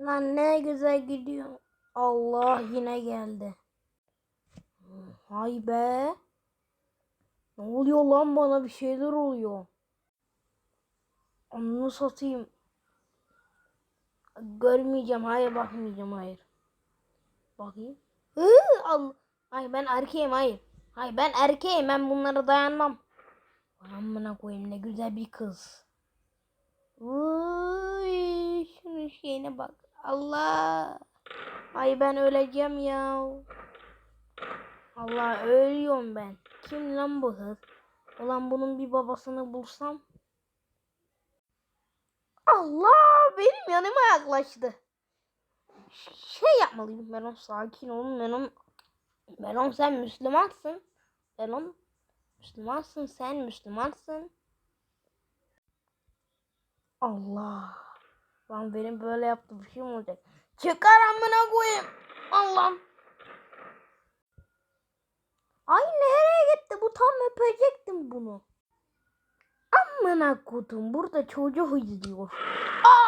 Lan ne güzel gidiyor. Allah yine geldi. Hay be. Ne oluyor lan bana bir şeyler oluyor. Onu satayım. Görmeyeceğim. Hayır bakmayacağım. Hayır. Bakayım. Hı, al. Hayır ben erkeğim. Hayır. Hayır ben erkeğim. Ben bunlara dayanmam. Amına koyayım ne güzel bir kız. Uy, şeyine bak. Allah. Ay ben öleceğim ya. Allah ölüyorum ben. Kim lan bu kız? Ulan bunun bir babasını bulsam. Allah benim yanıma yaklaştı. Şey yapmalıyım Melon sakin olun Melon. Melon sen Müslümansın. Melon Müslümansın sen Müslümansın. Allah. Lan benim böyle yaptı bir şey mi olacak? Çıkar amına koyayım. Allah'ım. Ay nereye gitti? Bu tam öpecektim bunu. Amına kodum burada çocuk izliyor. Aa!